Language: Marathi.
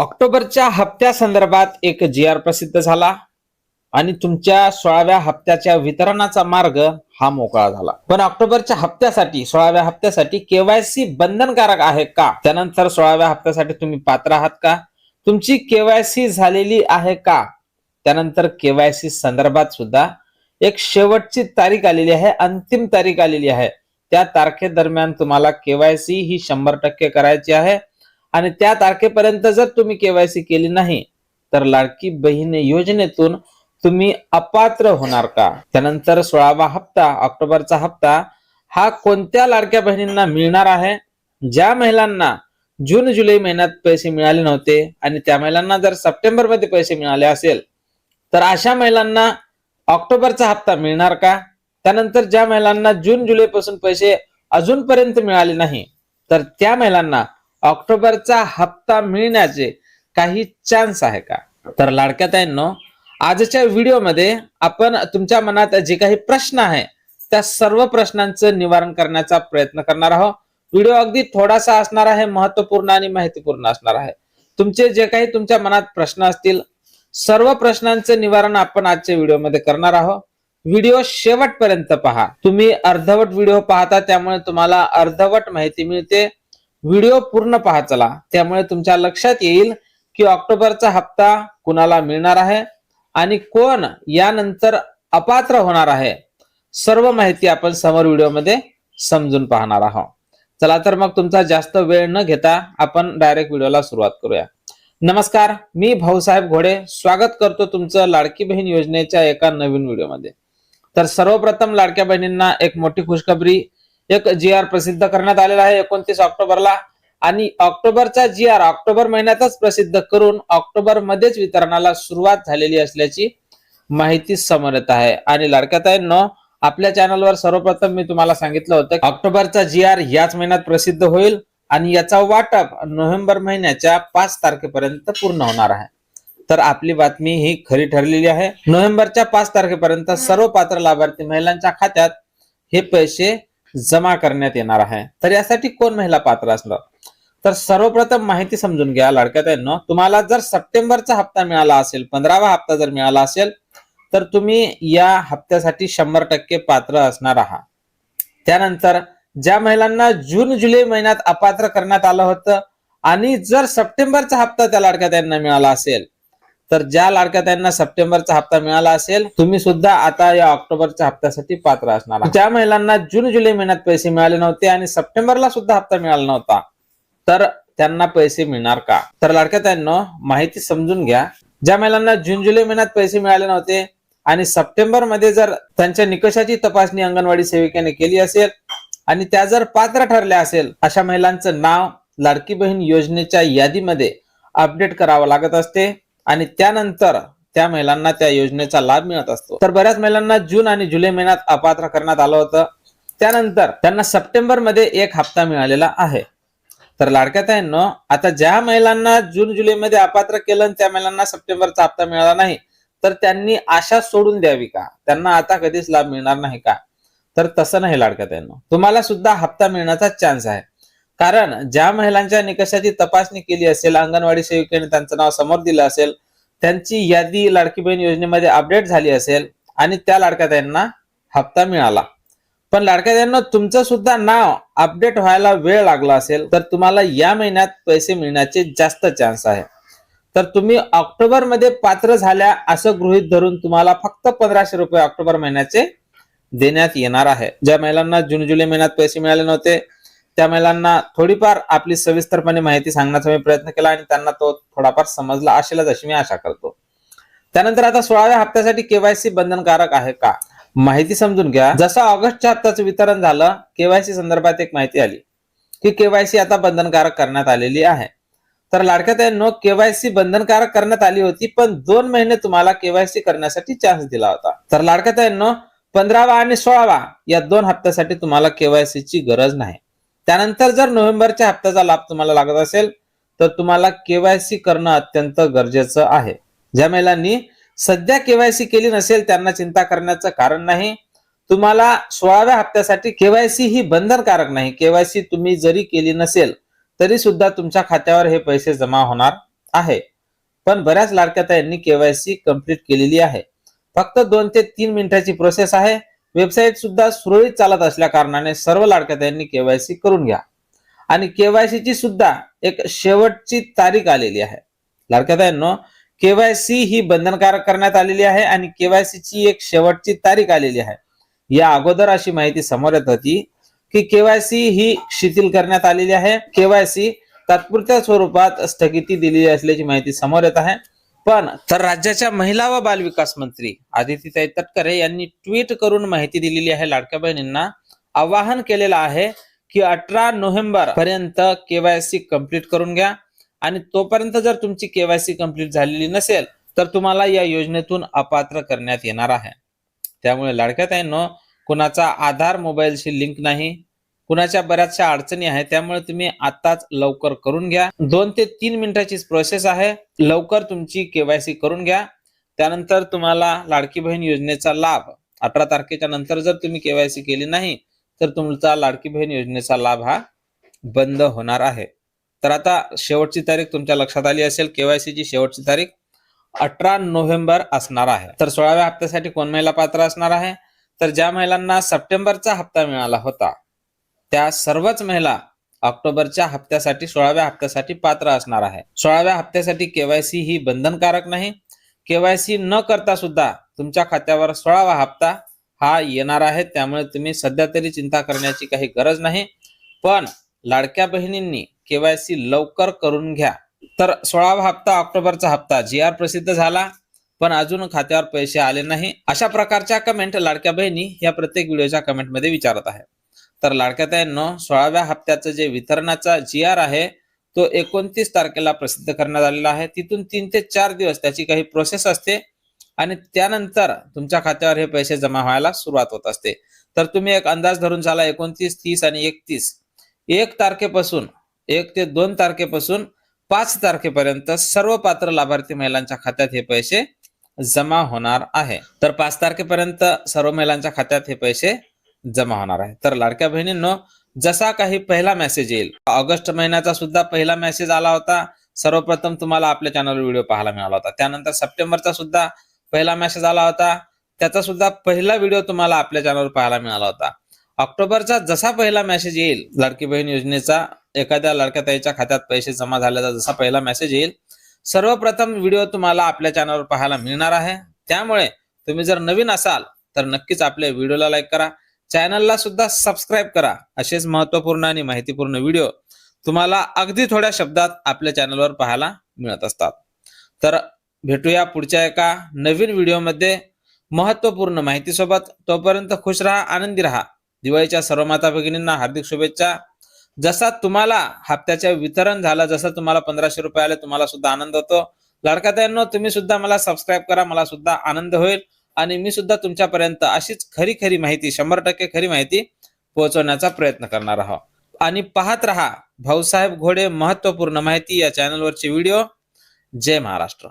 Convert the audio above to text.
ऑक्टोबरच्या हप्त्या संदर्भात एक जी आर प्रसिद्ध झाला आणि तुमच्या सोळाव्या हप्त्याच्या वितरणाचा मार्ग हा मोकळा झाला. पण ऑक्टोबरच्या हप्त्यासाठी सोळाव्या हप्त्यासाठी केवायसी बंधनकारक आहे का? त्यानंतर सोळाव्या हप्त्यासाठी तुम्ही पात्र आहात का? तुमची केवायसी झालेली आहे का? त्यानंतर केवायसी संदर्भात सुद्धा एक शेवटची तारीख आलेली आहे अंतिम तारीख आलेली आहे. त्या तारखेदरम्यान तुम्हाला केवायसी ही शंभर टक्के करायची आहे. आणि त्या तारखेपर्यंत जर तुम्ही केवायसी केली नाही तर लाडकी बहीण योजनेतून तुम्ही अपात्र होणार का? त्यानंतर सोळावा हप्ता ऑक्टोबरचा हप्ता हा कोणत्या लाडक्या बहिणींना मिळणार आहे? ज्या महिलांना जून जुलै महिन्यात पैसे मिळाले नव्हते आणि त्या महिलांना जर सप्टेंबरमध्ये पैसे मिळाले असेल तर अशा महिलांना ऑक्टोबरचा हप्ता मिळणार का? त्यानंतर ज्या महिलांना जून जुलै पासून पैसे अजूनपर्यंत मिळाले नाही तर त्या महिलांना ऑक्टोबरचा हप्ता मिळण्याचे काही चान्स आहे का? तर लाडक्या ताईंनो आजच्या व्हिडिओमध्ये आपण तुमच्या मनात जे काही प्रश्न आहे त्या सर्व प्रश्नांचं निवारण करण्याचा प्रयत्न करणार आहोत. व्हिडिओ अगदी थोडासा असणार आहे महत्त्वपूर्ण आणि माहितीपूर्ण असणार आहे. तुमचे जे काही तुमच्या मनात प्रश्न असतील सर्व प्रश्नांचं निवारण आपण आजच्या व्हिडिओमध्ये करणार आहोत. व्हिडिओ शेवटपर्यंत पहा. तुम्ही अर्धवट व्हिडिओ पाहता त्यामुळे तुम्हाला अर्धवट माहिती मिळते. व्हिडिओ पूर्ण पहा चला. त्यामुळे तुमच्या लक्षात येईल की ऑक्टोबरचा हप्ता कुणाला मिळणार आहे आणि कोण यानंतर अपात्र होणार आहे सर्व माहिती आपण समोर व्हिडिओमध्ये समजून पाहणार आहोत. चला तर मग तुमचा जास्त वेळ न घेता आपण डायरेक्ट व्हिडिओला सुरुवात करूया. नमस्कार मी भाऊसाहेब घोडे. स्वागत करतो तुमचं लाडकी बहीण योजनेच्या एका नवीन व्हिडिओमध्ये. तर सर्वप्रथम लाडक्या बहिणींना एक मोठी खुशखबरी एक जी आर प्रसिद्ध करण्यात आलेला आहे एकोणतीस ऑक्टोबरला. आणि ऑक्टोबरचा जी आर ऑक्टोबर महिन्यातच प्रसिद्ध करून ऑक्टोबर मध्येच वितरणाला सुरुवात झालेली असल्याची माहिती समोर येत आहे. आणि लरकत आहे न आपल्या चॅनलवर सर्वप्रथम मी तुम्हाला सांगितलं होतं ऑक्टोबरचा जी आर याच महिन्यात प्रसिद्ध होईल आणि याचा वाटप नोव्हेंबर महिन्याच्या पाच तारखेपर्यंत पूर्ण होणार आहे. तर आपली बातमी ही खरी ठरलेली आहे. नोव्हेंबरच्या पाच तारखेपर्यंत सर्व पात्र लाभार्थी महिलांच्या खात्यात हे पैसे जमा करण्यात येणार आहे. तर यासाठी कोण महिला पात्र असणार तर सर्वप्रथम माहिती समजून घ्या लडक्यात आहे तुम्हाला जर सप्टेंबरचा हप्ता मिळाला असेल पंधरावा हप्ता जर मिळाला असेल तर तुम्ही या हप्त्यासाठी शंभर टक्के पात्र असणार आहात. त्यानंतर ज्या महिलांना जून जुलै महिन्यात अपात्र करण्यात आलं होतं आणि जर सप्टेंबरचा हप्ता त्या लाडक्या त्यांना मिळाला असेल तर ज्या लाडक्या त्यांना सप्टेंबरचा हप्ता मिळाला असेल तुम्ही सुद्धा आता या ऑक्टोबरच्या हप्त्यासाठी पात्र असणार ज्या महिलांना जून जुलै महिन्यात पैसे मिळाले नव्हते आणि सप्टेंबरला सुद्धा हप्ता मिळाला नव्हता तर त्यांना पैसे मिळणार का? तर लाडक्या त्यांना माहिती समजून घ्या. ज्या महिलांना जून जुलै महिन्यात पैसे मिळाले नव्हते आणि सप्टेंबरमध्ये जर त्यांच्या निकषाची तपासणी अंगणवाडी सेविकेने केली असेल आणि त्या जर पात्र ठरल्या असेल अशा महिलांचं नाव लाडकी बहीण योजनेच्या यादीमध्ये अपडेट करावं लागत असते. आणि त्यानंतर त्या महिलांना त्या योजनेचा लाभ मिळत असतो. तर बऱ्याच महिलांना जून आणि जुलै महिन्यात अपात्र करण्यात आलं होतं. त्यानंतर त्यांना सप्टेंबरमध्ये एक हप्ता मिळालेला आहे. तर लाडक्या ताईंनो आता ज्या महिलांना जून जुलैमध्ये अपात्र केलं आणि त्या महिलांना सप्टेंबरचा हप्ता मिळाला नाही तर त्यांनी आशा सोडून द्यावी का? त्यांना आता कधीच लाभ मिळणार नाही का? तर तसं नाही लाडक्या ताईंनो. तुम्हाला सुद्धा हप्ता मिळण्याचा चान्स आहे. कारण ज्या महिलांच्या निकषाची तपासणी केली असेल अंगणवाडी सेविकेने त्यांचं नाव समोर दिलं असेल त्यांची यादी लाडकी बहीण योजनेमध्ये अपडेट झाली असेल आणि त्या लाडक्या त्यांना हप्ता मिळाला. पण लाडक्या त्यांना तुमचं सुद्धा नाव अपडेट व्हायला वेळ लागला असेल तर तुम्हाला या महिन्यात पैसे मिळण्याचे जास्त चान्स आहे. तर तुम्ही ऑक्टोबरमध्ये पात्र झाल्या असं गृहित धरून तुम्हाला फक्त पंधराशे रुपये ऑक्टोबर महिन्याचे देण्यात येणार आहे. ज्या महिलांना जून जुलै महिन्यात पैसे मिळाले नव्हते त्या महिलांना थोडीफार आपली सविस्तरपणे माहिती सांगण्याचा मी प्रयत्न केला आणि त्यांना तो थोडाफार समजला असेलच अशी मी आशा करतो. त्यानंतर आता सोळाव्या हप्त्यासाठी केवायसी बंधनकारक आहे का? माहिती समजून घ्या. जसं ऑगस्टच्या हप्त्याचं वितरण झालं केवायसी संदर्भात एक माहिती आली की केवायसी आता बंधनकारक करण्यात आलेली आहे. तर लाडक्यात यांनो केवायसी बंधनकारक करण्यात आली होती पण दोन महिने तुम्हाला केवायसी करण्यासाठी चान्स दिला होता. तर लाडक्यात यांनो पंधरावा आणि सोळावा या दोन हप्त्यासाठी तुम्हाला केवायसी ची गरज नाही. त्यानंतर जर नोव्हेंबरच्या हप्त्याचा लाभ तुम्हाला लागत असेल तर तुम्हाला केवायसी करणं अत्यंत गरजेचं आहे. ज्या महिलांनी सध्या केवायसी केली नसेल त्यांना चिंता करण्याचं कारण नाही. तुम्हाला सोळाव्या हप्त्यासाठी केवायसी ही बंधनकारक नाही. केवायसी तुम्ही जरी केली नसेल तरी सुद्धा तुमच्या खात्यावर हे पैसे जमा होणार आहे. पण बऱ्याच लाडक्या यांनी केवायसी कंप्लीट केलेली आहे. फक्त दोन ते तीन मिनिटाची प्रोसेस आहे. वेबसाईट सुद्धा सुरळीत चालत असल्या कारणाने सर्व लाडक्या त्यांनी केवायसी करून घ्या. आणि केवायसी ची सुद्धा एक शेवटची तारीख आलेली आहे. लाडक्या केवायसी ही बंधनकारक करण्यात आलेली आहे आणि केवायसी ची एक शेवटची तारीख आलेली आहे. या अगोदर अशी माहिती समोर येत होती की केवायसी ही शिथिल करण्यात आलेली आहे. केवायसी तात्पुरत्या स्वरूपात स्थगिती दिलेली असल्याची माहिती समोर येत आहे. पण तर राज्याच्या महिला व बालविकास मंत्री आदितीताई तटकरे यांनी ट्विट करून माहिती दिलेली आहे. लाडक्या बहिणींना आवाहन केलेलं आहे की अठरा नोव्हेंबर पर्यंत केवायसी कंप्लीट करून घ्या. आणि तोपर्यंत जर तुमची केवायसी कंप्लीट झालेली नसेल तर तुम्हाला या योजनेतून अपात्र करण्यात येणार आहे. त्यामुळे लाडक्या ताईंनो कुणाचा आधार मोबाईलशी लिंक नाही कुणाच्या बऱ्याचशा अडचणी आहेत त्यामुळे तुम्ही आताच लवकर करून घ्या. दोन ते तीन मिनिटाचीच प्रोसेस आहे. लवकर तुमची केवायसी करून घ्या. त्यानंतर तुम्हाला लाडकी बहीण योजनेचा लाभ अठरा तारखेच्या नंतर जर तुम्ही केवायसी केली नाही तर तुमचा लाडकी बहीण योजनेचा लाभ हा बंद होणार आहे. तर आता शेवटची तारीख तुमच्या लक्षात आली असेल केवायसी ची शेवटची तारीख अठरा नोव्हेंबर असणार आहे. तर सोळाव्या हप्त्यासाठी कोण महिला पात्र असणार आहे? तर ज्या महिलांना सप्टेंबरचा हप्ता मिळाला होता त्या सर्वच महिला ऑक्टोबरच्या हप्त्यासाठी सोळाव्या हप्त्यासाठी पात्र असणार आहे. सोळाव्या हप्त्यासाठी केवायसी ही बंधनकारक नाही. केवायसी न करता सुद्धा तुमच्या खात्यावर सोळावा हप्ता हा येणार आहे. त्यामुळे तुम्ही सध्या तरी चिंता करण्याची काही गरज नाही. पण लाडक्या बहिणींनी केवायसी लवकर करून घ्या. तर सोळावा हप्ता ऑक्टोबरचा हप्ता जी आर प्रसिद्ध झाला पण अजून खात्यावर पैसे आले नाही. अशा प्रकारच्या कमेंट लाडक्या बहिणी या प्रत्येक व्हिडिओच्या कमेंटमध्ये विचारत आहे तर लाडक्या ताईंनो सोळाव्या हप्त्याचं जे वितरणाचा जी आर आहे तो एकोणतीस तारखेला प्रसिद्ध करण्यात आलेला आहे. तिथून तीन ते चार दिवस त्याची काही प्रोसेस असते आणि त्यानंतर तुमच्या खात्यावर हे पैसे जमा व्हायला सुरुवात होत असते. तर तुम्ही एक अंदाज धरून चाला एकोणतीस तीस आणि एकतीस. एक तारखेपासून एक ते दोन तारखेपासून पाच तारखेपर्यंत सर्व पात्र लाभार्थी महिलांच्या खात्यात हे पैसे जमा होणार आहे. तर पाच तारखेपर्यंत सर्व महिलांच्या खात्यात हे पैसे जमा होणार आहे. तर लाडक्या बहिणींनो जसा काही पहिला मेसेज येईल ऑगस्ट महिन्याचा सुद्धा पहिला मेसेज आला होता. सर्वप्रथम तुम्हाला आपल्या चॅनलवर व्हिडिओ पाहायला मिळाला होता. त्यानंतर सप्टेंबरचा सुद्धा पहिला मेसेज आला होता. त्याचा सुद्धा पहिला व्हिडिओ तुम्हाला आपल्या चॅनलवर पाहायला मिळाला होता. ऑक्टोबरचा जसा पहिला मेसेज येईल लाडकी बहीण योजनेचा एखाद्या लाडक्या ताईच्या खात्यात पैसे जमा झाल्याचा जसा पहिला मेसेज येईल सर्वप्रथम व्हिडिओ तुम्हाला आपल्या चॅनलवर पाहायला मिळणार आहे. त्यामुळे तुम्ही जर नवीन असाल तर नक्कीच आपल्या व्हिडिओला लाईक करा. चॅनलला सुद्धा सबस्क्राईब करा. असेच महत्त्वपूर्ण आणि माहितीपूर्ण व्हिडिओ तुम्हाला अगदी थोड्या शब्दात आपल्या चॅनलवर पाहायला मिळत असतात. तर भेटूया पुढच्या एका नवीन व्हिडिओमध्ये. महत्त्वपूर्ण माहितीसोबत तोपर्यंत खुश राहा आनंदी राहा. दिवाळीच्या सर्व माता भगिनींना हार्दिक शुभेच्छा. जसा तुम्हाला हप्त्याचे वितरण झालं जसं तुम्हाला पंधराशे रुपये आले तुम्हाला सुद्धा आनंद होतो. लाडकाताईंनो तुम्ही सुद्धा मला सबस्क्राईब करा मला सुद्धा आनंद होईल. आणि मी सुद्धा तुमच्यापर्यंत अशीच खरी खरी माहिती शंभर टक्के खरी माहिती पोहोचवण्याचा प्रयत्न करणार आहोत. आणि पाहत रहा भाऊसाहेब घोडे महत्त्वपूर्ण माहिती या चॅनलवरचे व्हिडिओ जय महाराष्ट्र.